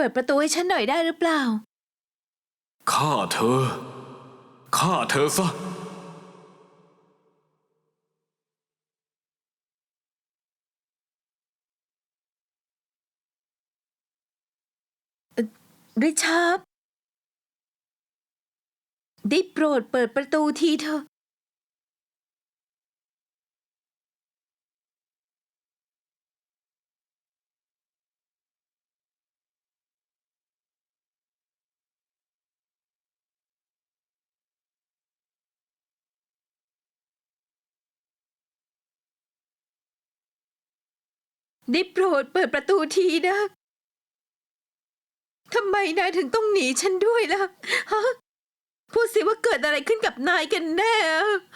ปิดประตูให้ฉันหน่อยได้หรือเปล่า ฆ่าเธอ ฆ่าเธอซะ ริชาร์ดได้โปรดเปิดประตูทีเถอะ ได้โปรดเปิดประตูทีนะทำไมนายถึงต้องหนีฉันด้วยล่ะฮะพูดสิว่าเกิดอะไรขึ้นกับนายกันแน่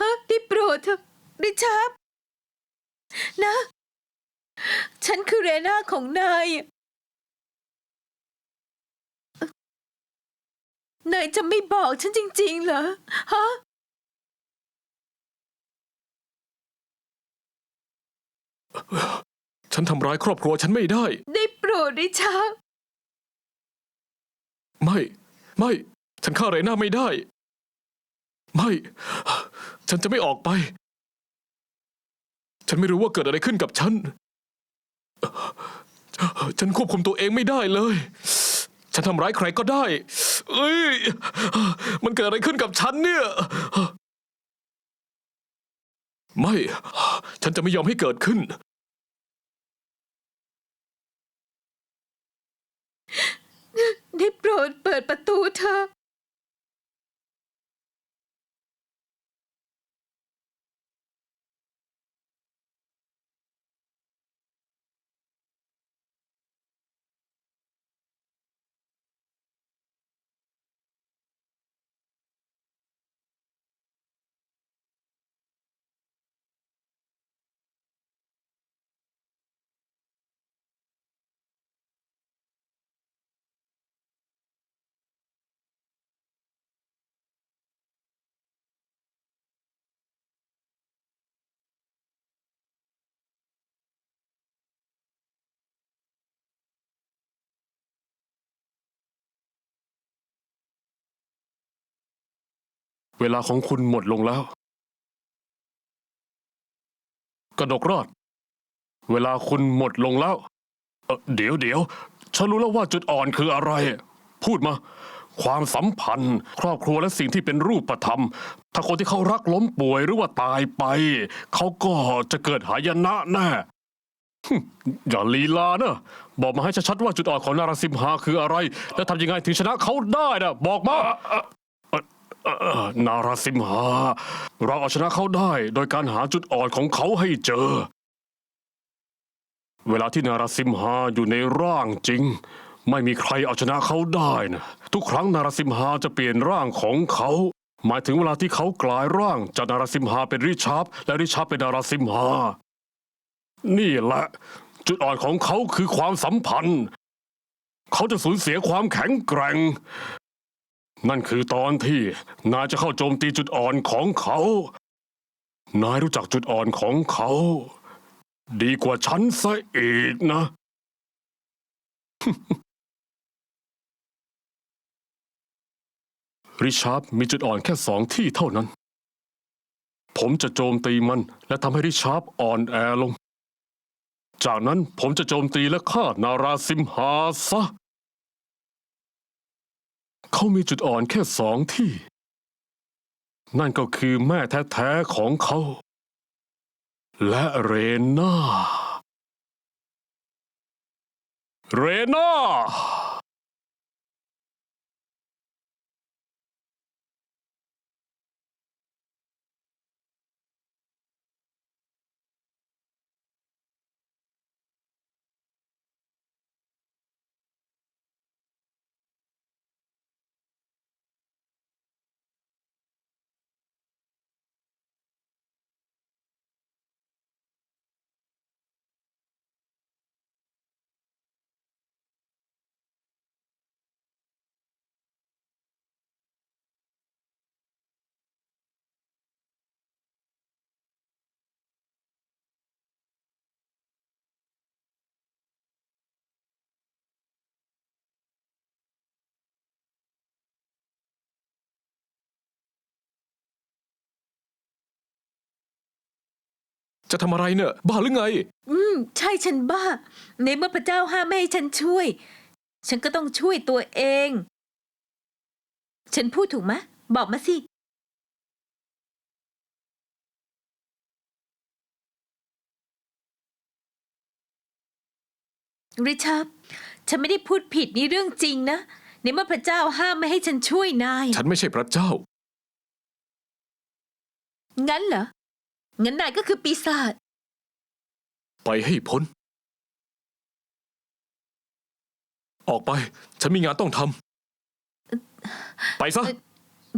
ฮะได้โปรดเถอะริชาร์ดนะ ฉันคือเรน่าของนายนายจะไม่บอกฉันจริง ๆ เหรอฮะ ฉันทำร้ายครอบครัวฉันไม่ได้ ได้โปรดริชาร์ดไม่ ไม่ ฉันฆ่าเรน่าไม่ได้ ไม่ ฉันจะไม่ออกไป ฉันไม่รู้ว่าเกิดอะไรขึ้นกับฉัน ฉันควบคุมตัวเองไม่ได้เลย ฉันทำร้ายใครก็ได้ เอ้ย มันเกิดอะไรขึ้นกับฉันเนี่ย ไม่ ฉันจะไม่ยอมให้เกิดขึ้น ไดเปิดประตูเธอ เวลาของคุณหมดลงแล้ว กระดกรอด เวลาคุณหมดลงแล้วเอ่อเดี๋ยวเดี๋ยวฉันรู้แล้วว่าจุดอ่อนคืออะไร พูดมา ความสัมพันธ์ ครอบครัวและสิ่งที่เป็นรูปธรรม ถ้าคนที่เขารักล้มป่วยหรือว่าตายไป เขาก็จะเกิดหายนะแน่ฮึ่มอย่าลีลานะบอกมาให้ชัดๆว่าจุดอ่อนของนาราสิมหาคืออะไร และทำยังไงถึงชนะเขาได้นะบอกมา เอ่อนาราสิมหา เราเอาชนะเขาได้โดยการหาจุดอ่อนของเขาให้เจอ เวลาที่นาราสิมหาอยู่ในร่างจริง ไม่มีใครเอาชนะเขาได้นะทุกครั้งนาราสิมหาจะเปลี่ยนร่างของเขา หมายถึงเวลาที่เขากลายร่างจากนาราสิมหาเป็นริชาร์ดและริชาร์ดเป็นนาราสิมหา นี่แหละ จุดอ่อนของเขาคือความสัมพันธ์ เขาจะสูญเสียความแข็งแกร่ง นั่นคือตอนที่นายจะเข้าโจมตีจุดอ่อนของเขา นายรู้จักจุดอ่อนของเขา ดีกว่าฉันซะอีกนะ ริชาร์ดมีจุดอ่อนแค่สองที่เท่านั้น ผมจะโจมตีมันและทำให้ริชาร์ดอ่อนแอลง จากนั้นผมจะโจมตีและฆ่านาราซิมหาซะ เขามีจุดอ่อนแค่สองที่ นั่นก็คือแม่แท้ๆของเขา และเรน่า เรน่า จะทำอะไรเนี่ยบ้าหรือไง อืม ใช่ฉันบ้า ในเมื่อพระเจ้าห้ามไม่ให้ฉันช่วย ฉันก็ต้องช่วยตัวเอง ฉันพูดถูกไหมบอกมาสิ ริชาร์ดฉันไม่ได้พูดผิดนี่เรื่องจริงนะ ในเมื่อพระเจ้าห้ามไม่ให้ฉันช่วยนาย ฉันไม่ใช่พระเจ้า งั้นเหรอ งั้นนายก็คือปีศาจ ไปให้พ้น ออกไป ฉันมีงานต้องทำ ไปซะ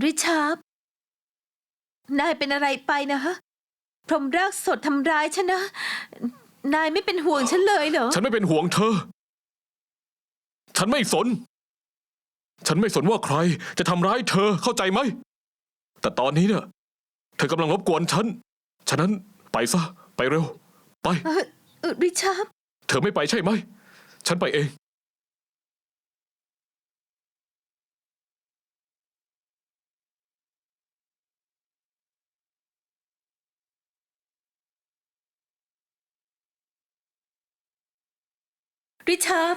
ริชาร์ดนายเป็นอะไรไปนะฮะ พรหมรากสดทำร้ายฉันนะ นายไม่เป็นห่วงฉันเลยเหรอ ฉันไม่เป็นห่วงเธอ ฉันไม่สน ฉันไม่สนว่าใครจะทำร้ายเธอเข้าใจไหม แต่ตอนนี้เนี่ยเธอกำลังรบกวนฉัน ฉะนั้นไปซะ ไปเร็ว ไป เออเออริชาร์ดเธอไม่ไปใช่ไหม ฉันไปเอง ริชาร์ด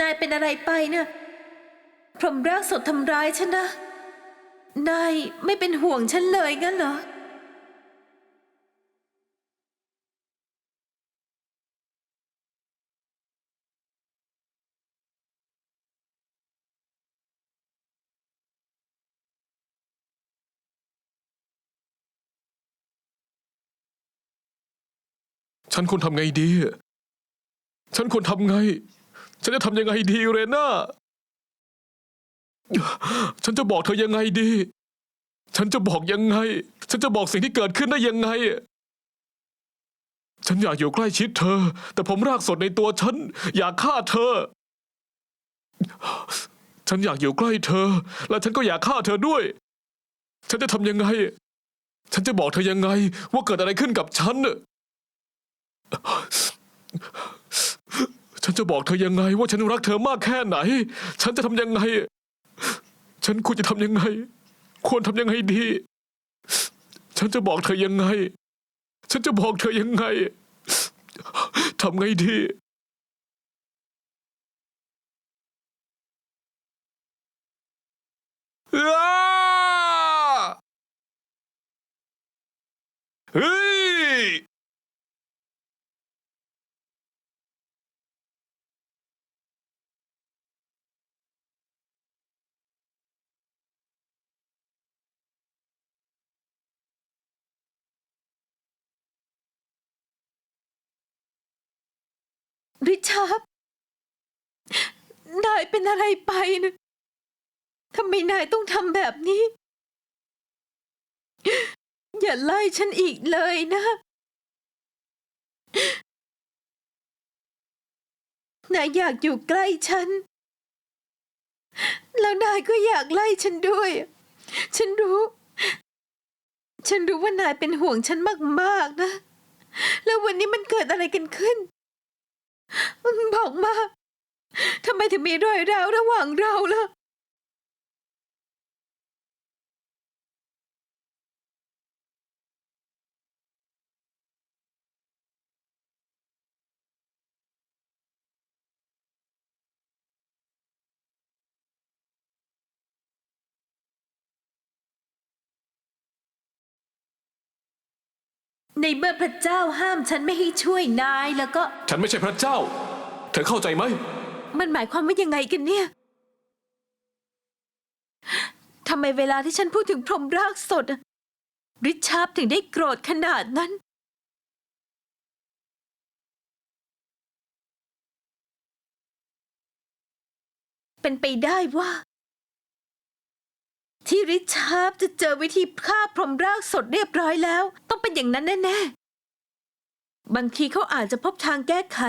นายเป็นอะไรไปเนี่ยพรหมรากสดทำร้ายฉันนะ นายไม่เป็นห่วงฉันเลยงั้นเหรอ ฉันควรทำไงดี ฉันควรทำไง ฉันจะทำยังไงดีเรน่า ฉันจะบอกเธอยังไงดี ฉันจะบอกยังไง ฉันจะบอกสิ่งที่เกิดขึ้นได้ยังไง ฉันอยากอยู่ใกล้ชิดเธอ แต่ผมรากสดในตัวฉัน อยากฆ่าเธอ ฉันอยากอยู่ใกล้เธอ และฉันก็อยากฆ่าเธอด้วย ฉันจะทำยังไงฉันจะบอกเธอยังไง ว่าเกิดอะไรขึ้นกับฉันน่ะ ฉันจะบอกเธอยังไง ว่าฉันรักเธอมากแค่ไหน ฉันจะทำยังไง ฉันควรจะทำยังไง ควรทำยังไงดี ฉันจะบอกเธอยังไง ฉันจะบอกเธอยังไงทำไงดีอ้าเฮ้ย ริชาร์ดนายเป็นอะไรไปนะทำไมนายต้องทำแบบนี้ อย่าไล่ฉันอีกเลยนะ นายอยากอยู่ใกล้ฉัน แล้วนายก็อยากไล่ฉันด้วย ฉันรู้ ฉันรู้ว่านายเป็นห่วงฉันมากๆนะ แล้ววันนี้มันเกิดอะไรกันขึ้น บอกมาทำไมถึงมีรอยร้าวระหว่างเราล่ะ ในเมื่อพระเจ้าห้ามฉันไม่ให้ช่วยนายแล้วก็ ฉันไม่ใช่พระเจ้า เธอเข้าใจไหม มันหมายความว่ายังไงกันเนี่ย ทำไมเวลาที่ฉันพูดถึงพรหมรากสดอะริชาร์ดถึงได้โกรธขนาดนั้น เป็นไปได้ว่า ที่ริชาร์ดจะเจอวิธีฆ่าพรหมรากสดเรียบร้อยแล้ว ต้องเป็นอย่างนั้นแน่ๆ บางทีเขาอาจจะพบทางแก้ไข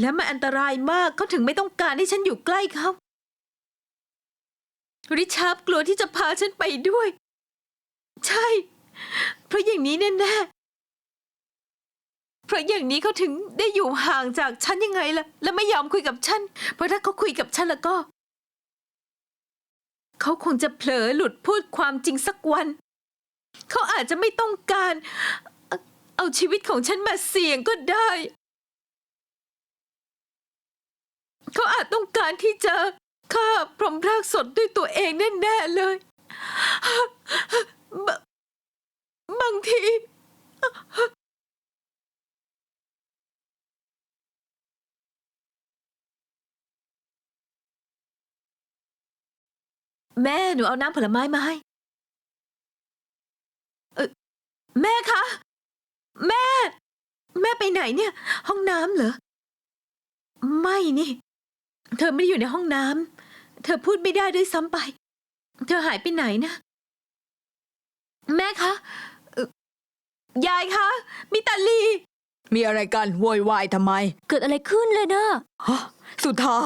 และมันอันตรายมากเขาถึงไม่ต้องการให้ฉันอยู่ใกล้เขา ริชาร์ดกลัวที่จะพาฉันไปด้วย ใช่ เพราะอย่างนี้แน่ๆเพราะอย่างนี้เขาถึงได้อยู่ห่างจากฉันยังไงล่ะ และไม่ยอมคุยกับฉัน เพราะถ้าเขาคุยกับฉันแล้วก็ เขาคงจะเผลอหลุดพูดความจริงสักวัน เขาอาจจะไม่ต้องการเอ่อเอาชีวิตของฉันมาเสี่ยงก็ได้ เขาอาจต้องการที่จะฆ่าพรหมรากสดด้วยตัวเองแน่ๆเลยบบางที แม่หนูเอาน้ำผลไม้มาให้เออแม่คะ แม่ แม่ไปไหนเนี่ย ห้องน้ำเหรอ ไม่นี่ เธอไม่ได้อยู่ในห้องน้ำเธอพูดไม่ได้ด้วยซ้ำไป เธอหายไปไหนนะ แม่คะเอ่อยายคะ มิตาลี มีอะไรกันโวยวายทำไม เกิดอะไรขึ้นเลยนะ ฮะ สุธา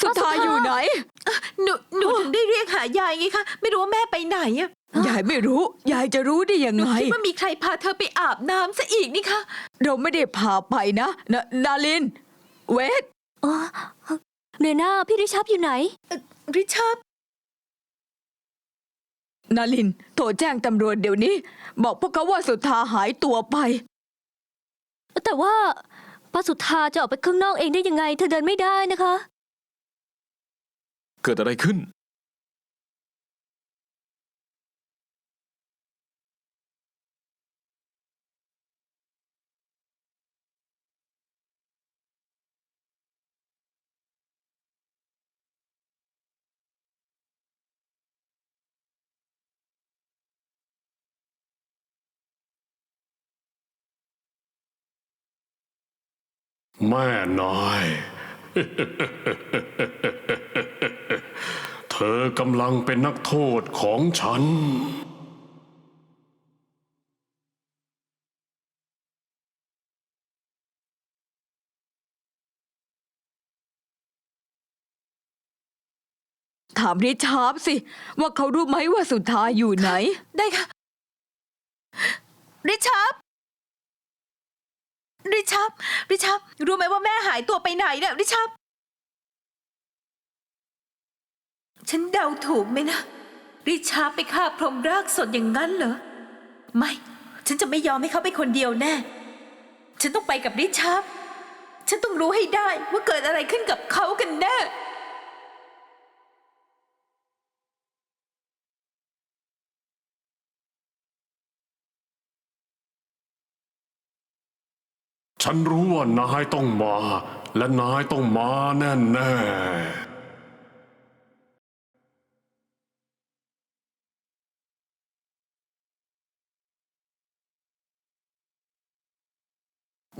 สุธาสุธาอยู่ไหน หนูหนูถึงได้เรียกหายายไงคะ ไม่รู้ว่าแม่ไปไหนอะยายไม่รู้ ยายจะรู้ได้ยังหนูไง คิดว่ามีใครพาเธอไปอาบน้ำซะอีกนี่คะ เราไม่ได้พาไปนะนะนาลิน เวทอ๋อเนน่าพี่ริชับอยู่ไหน ริชาร์ดนาลิน โทรแจ้งตำรวจเดี๋ยวนี้ บอกพวกเขาว่าสุธาหายตัวไป แต่ว่าป้าสุธาจะออกไปข้างนอกเองได้ยังไง เธอเดินไม่ได้นะคะ เกิดอะไรขึ้นแม่นาย อกำลังเป็นนักโทษของฉัน ถามริชาร์ดสิ ว่าเขารู้ไหมว่าสุธาอยู่ไหน ได้ค่ะ ริชาร์ดริชาร์ดริชาร์ดรู้ไหมว่าแม่หายตัวไปไหนเนี่ย ริชาร์ด ฉันเดาถูกไหมนะ ริชาร์ดไปฆ่าพรหมรากสดอย่างนั้นเหรอ ไม่ ฉันจะไม่ยอมให้เขาไปคนเดียวแน่ ฉันต้องไปกับริชาร์ดฉันต้องรู้ให้ได้ว่าเกิดอะไรขึ้นกับเขากันแน่ ฉันรู้ว่านายต้องมา และนายต้องมาแน่แน่ๆ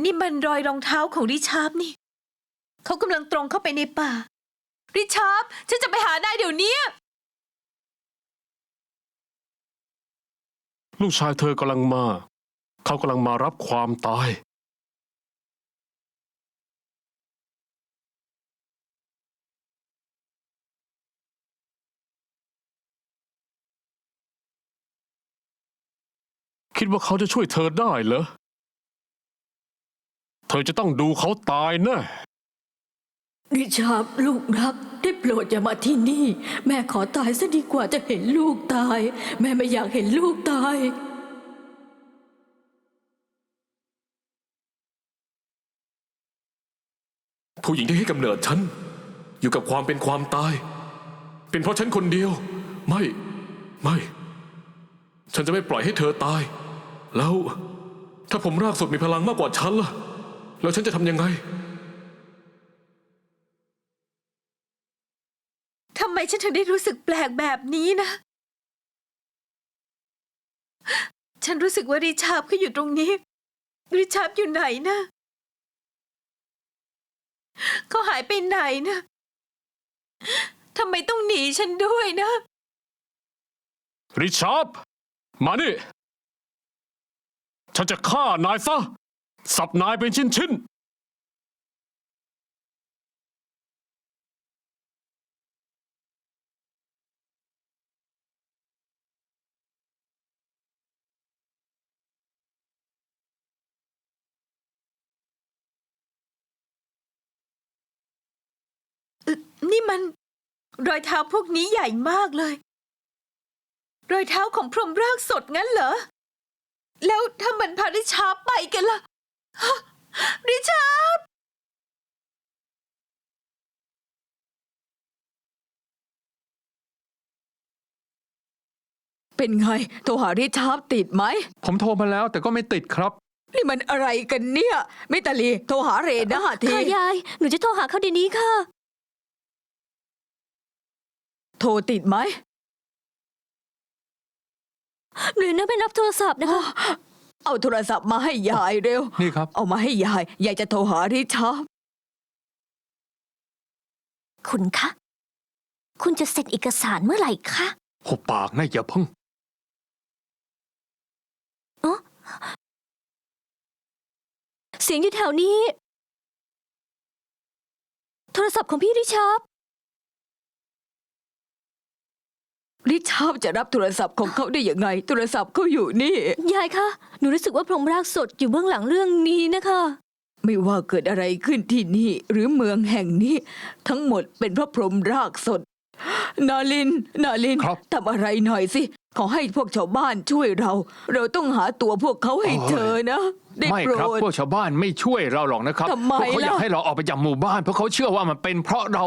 นี่มันรอยรองเท้าของริชาร์ดนี่ เขากำลังตรงเข้าไปในป่า ริชาร์ดฉันจะไปหานายเดี๋ยวนี้ ลูกชายเธอกำลังมา เขากำลังมารับความตาย คิดว่าเขาจะช่วยเธอได้เหรอ เธอจะต้องดูเขาตายแน่ริชาร์ดลูกรักได้โปรดอย่ามาที่นี่ แม่ขอตายซะดีกว่าจะเห็นลูกตาย แม่ไม่อยากเห็นลูกตาย ผู้หญิงที่ให้กำเนิดฉัน อยู่กับความเป็นความตาย เป็นเพราะฉันคนเดียว ไม่ไม่ ฉันจะไม่ปล่อยให้เธอตาย แล้ว ถ้าผมรากสดมีพลังมากกว่าฉันล่ะ แล้วฉันจะทำยังไง ทำไมฉันถึงได้รู้สึกแปลกแบบนี้นะ ฉันรู้สึกว่าริชาร์ดเขาอยู่ตรงนี้ ริชาร์ดอยู่ไหนนะ เขาหายไปไหนนะ ทำไมต้องหนีฉันด้วยนะ ริชาร์ดมานี่ ฉันจะฆ่านายซะ สับนายเป็นชิ้นๆนี่มัน รอยเท้าพวกนี้ใหญ่มากเลย รอยเท้าของพรหมรากสดงั้นเหรอ แล้วถ้ามันพาริชาไปกันล่ะฮะ ริชาร์ดเป็นไง โทรหาริชาร์ดติดไหม ผมโทรมาแล้วแต่ก็ไม่ติดครับ นี่มันอะไรกันเนี่ย มิตาลี โทรหาเรนนะที ค่ะยาย หนูจะโทรหาเขาเดี๋ยวนี้ค่ะ โทรติดไหม หรือน่าไม่รับโทรศัพท์นะคะ เอาโทรศัพท์มาให้ยายเร็ว นี่ครับ เอามาให้ยาย ยายจะโทรหาริชาร์ดคุณคะ คุณจะเซ็นเอกสารเมื่อไหร่คะหุบปากนะอย่าเพิ่ง เสียงอยู่แถวนี้ โทรศัพท์ของพี่ริชาร์ด ริชาร์ดจะรับโทรศัพท์ของเขาได้ยังไง โทรศัพท์เขาอยู่นี่ ยายคะหนูรู้สึกว่าพรหมรากสดอยู่เบื้องหลังเรื่องนี้นะคะ ไม่ว่าเกิดอะไรขึ้นที่นี่ หรือเมืองแห่งนี้ ทั้งหมดเป็นเพราะพรหมรากสด นาลิน นาลินครับ ทำอะไรหน่อยสิขอให้พวกชาวบ้านช่วยเรา เราต้องหาตัวพวกเขาให้เจอนะ ได้ไม่โปรครับด พวกชาวบ้านไม่ช่วยเราหรอกนะครับทำไมพวกเขาอยากล่ะให้เราออกไปจากหมู่บ้านเพราะเขาเชื่อว่ามันเป็นเพราะเรา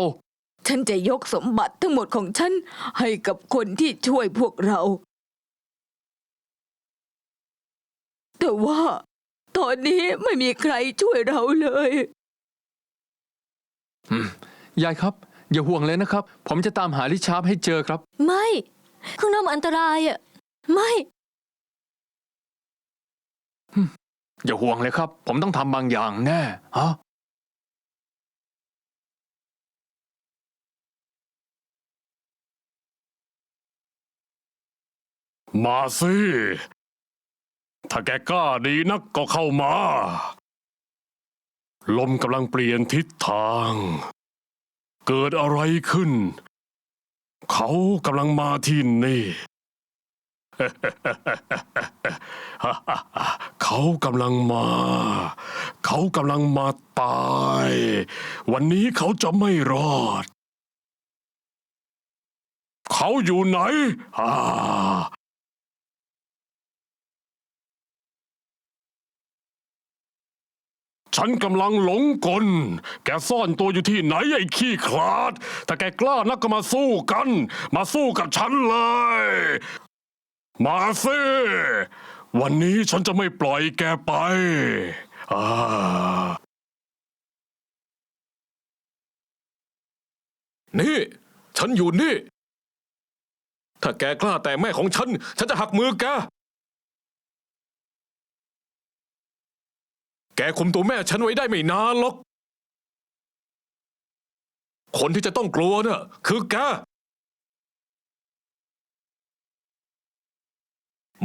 ฉันจะยกสมบัติทั้งหมดของฉันให้กับคนที่ช่วยพวกเรา แต่ว่า ตอนนี้ไม่มีใครช่วยเราเลยยายครับ อย่าห่วงเลยนะครับ ผมจะตามหาริชาร์ดให้เจอครับ ไม่ข้างนอกมันอันตรายอะไม่ อย่าห่วงเลยครับ ผมต้องทำบางอย่างแน่ฮะ มาสิ ถ้าแกกล้าดีนักก็เข้ามา ลมกำลังเปลี่ยนทิศทาง เกิดอะไรขึ้น เขากำลังมาที่นี่ เขากำลังมา เขากำลังมาตาย วันนี้เขาจะไม่รอด เขาอยู่ไหนอ่า ฉันกำลังหลงกล แกซ่อนตัวอยู่ที่ไหนไอ้ขี้ขลาด ถ้าแกกล้านักก็มาสู้กัน มาสู้กับฉันเลย มาสิวันนี้ฉันจะไม่ปล่อยแกไปอ่านี่ ฉันอยู่นี่ ถ้าแกกล้าแต่แม่ของฉัน ฉันจะหักมือแก แกคุมตัวแม่ฉันไว้ได้ไม่นานหรอก คนที่จะต้องกลัวน่ะคือแก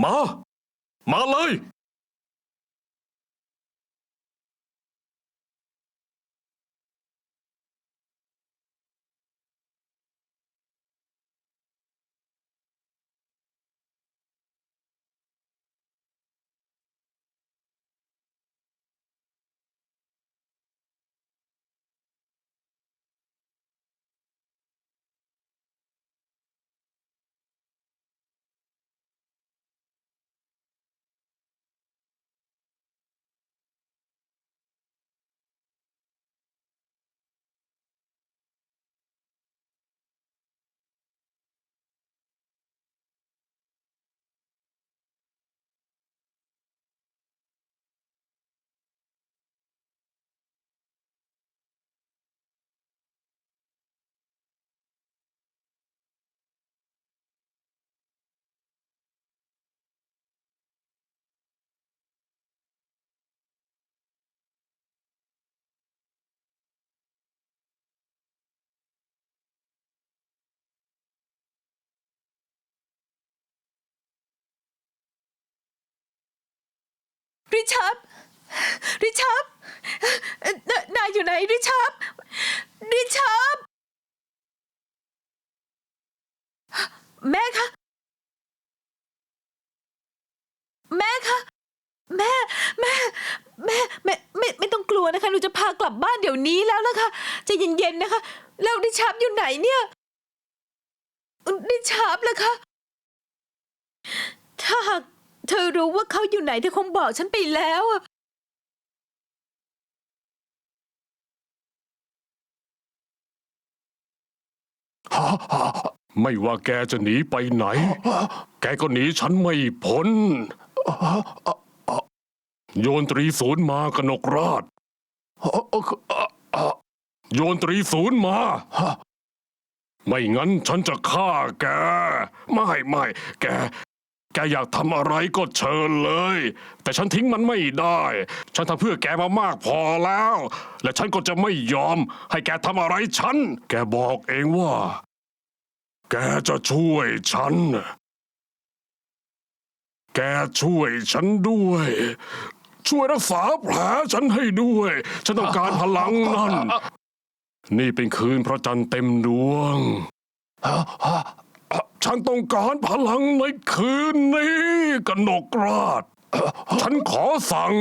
มา มาเลย ริชาร์ดริชาร์ดนายอยู่ไหนริชาร์ดริชาร์ดแม่คะ แม่คะ แม่ แม่ แม่ แม่ ไม่ไม่ต้องกลัวนะคะ หนูจะพากลับบ้านเดี๋ยวนี้แล้วล่ะค่ะใจะเย็นๆนะคะ แล้วริชาร์ดอยู่ไหนเนี่ยริชาร์ดล่ะคะ ถ้าหาก เธอรู้ว่าเขาอยู่ไหนเธอคงบอกฉันไปแล้วอะไม่ว่าแกจะหนีไปไหน แกก็หนีฉันไม่พ้น โยนตรีศูนย์มากนกราช โยนตรีศูนย์มา ไม่งั้นฉันจะฆ่าแก ไม่ไม่แกแกอยากทำอะไรก็เชิญเลย แต่ฉันทิ้งมันไม่ได้ ฉันทำเพื่อแกมามากพอแล้ว และฉันก็จะไม่ยอม ให้แกทำอะไรฉัน แกบอกเองว่า แกจะช่วยฉัน แกช่วยฉันด้วย ช่วยรักษาแผลฉันให้ด้วย ฉันต้องการพลังนั่น นี่เป็นคืนพระจันทร์เต็มดวง ฉันต้องการพลังในคืนนี้กนกราช ฉันขอสั่ง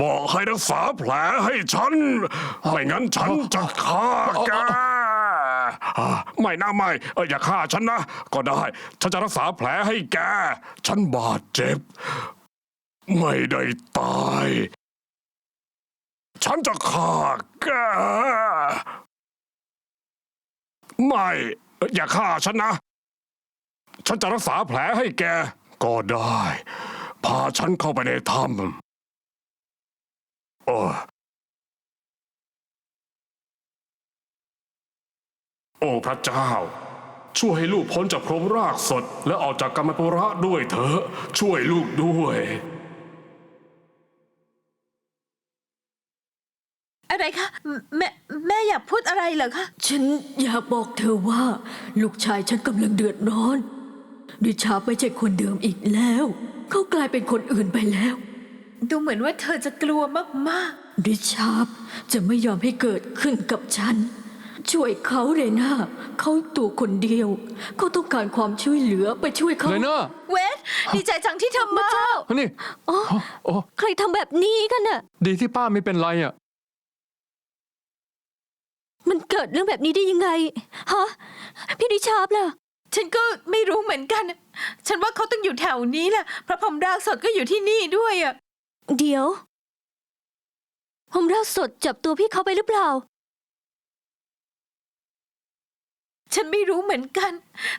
บอกให้รักษาแผลให้ฉัน ไม่งั้นฉันจะฆ่าแกไม่นะไม่เออย่าฆ่าฉันนะ ก็ได้ ฉันจะรักษาแผลให้แก ฉันบาดเจ็บ ไม่ได้ตาย ฉันจะฆ่าแก ไม่ อย่าฆ่าฉันนะ ฉันจะรักษาแผลให้แก ก็ได้ พาฉันเข้าไปในถ้ำโอ้โอ้พระเจ้า ช่วยให้ลูกพ้นจากพรหมรากสด และออกจากกรรมปุระด้วยเถอะ ช่วยลูกด้วย อะไรคะ แม่แม่อยากพูดอะไรเหรอคะ ฉันอยากบอกเธอว่า ลูกชายฉันกำลังเดือดร้อน ริชาร์ดไม่ใช่คนเดิมอีกแล้ว เขากลายเป็นคนอื่นไปแล้ว ดูเหมือนว่าเธอจะกลัวมากริชาร์ดจะไม่ยอมให้เกิดขึ้นกับฉัน ช่วยเขาเลยนะเขาตัวคนเดียว เขาต้องการความช่วยเหลือไปช่วยเขา เลยนะๆเวทดีใจจังที่เธอมา นี่อ๋อ โอ้ใครทำแบบนี้กันน่ะ ดีที่ป้าไม่เป็นไรอะ มันเกิดเรื่องแบบนี้ได้ยังไง ฮะ พี่ดิชาร์ปล่ะ ฉันก็ไม่รู้เหมือนกัน ฉันว่าเขาต้องอยู่แถวนี้แหละพระพรหมรากสดก็อยู่ที่นี่ด้วยอะเดี๋ยว ผมรากสดจับตัวพี่เขาไปหรือเปล่า ฉันไม่รู้เหมือนกัน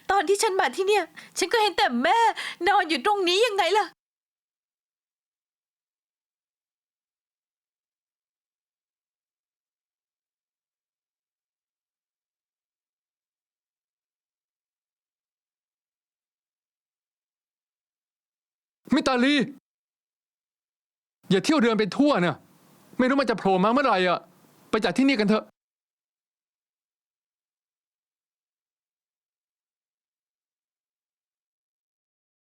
ตอนที่ฉันมาที่เนี่ย ฉันก็เห็นแต่แม่ นอนอยู่ตรงนี้ยังไงล่ะ มิตาลี อย่าเที่ยวเดินไปทั่วเนี่ยไม่รู้มันจะโผล่มาเมื่อไหร่อะ ไปจากที่นี่กันเถอะ